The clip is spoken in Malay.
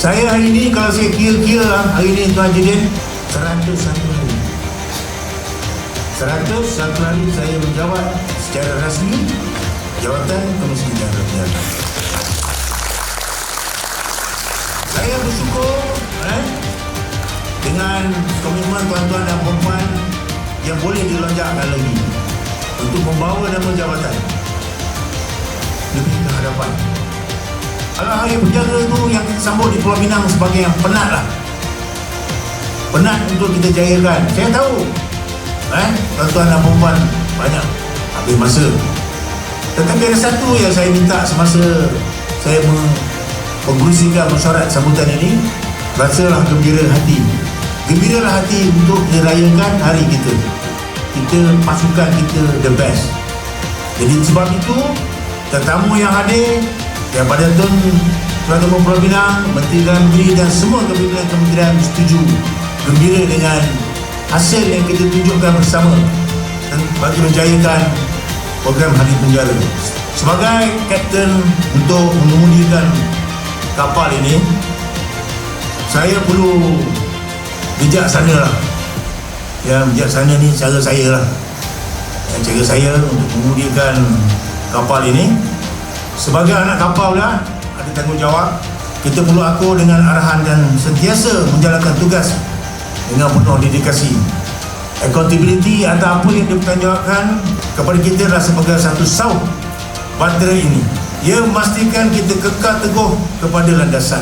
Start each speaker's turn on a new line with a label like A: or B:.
A: Saya hari ini kalau saya kira-kira hari ini Tuan Jedin 101 hari. 101 hari saya menjawab secara rasmi jawatan Kemiskinan Rakyat. Saya bersyukur eh, dengan komitmen tuan-tuan dan perempuan yang boleh dilonjakkan lagi untuk membawa nama jabatan lebih ke hadapan. Kalau hari penjaga itu yang kita sambut di Pulau Pinang sebagai yang penat lah. Penat untuk kita jayakan. Saya tahu. Eh, tuan-tuan dan perempuan banyak habis masa. Tetapi ada satu yang saya minta semasa saya mengerusikan mesyuarat sambutan ini, rasalah gembira hati. Gembiralah hati untuk dirayakan hari kita. Kita pasukan kita the best. Jadi sebab itu, tetamu yang hadir daripada Tun Tuan Tengah Pulau Pinang, Menteri Dalam Negeri dan semua kementerian-kementerian setuju gembira dengan hasil yang kita tunjukkan bersama dan bagi menjayakan program Hari Penjara. Sebagai kapten untuk mengemudikan kapal ini, saya perlu bijaksana lah. Ya, bijaksana ni cara saya lah. Cara saya untuk mengemudikan kapal ini. Sebagai anak kapal lah, ada tanggungjawab. Kita perlu akur dengan arahan dan sentiasa menjalankan tugas dengan penuh dedikasi. Accountability atau apa yang dipertanggungjawabkan kepada kita adalah sebagai satu saut baterai ini. Ia memastikan kita kekal teguh kepada landasan.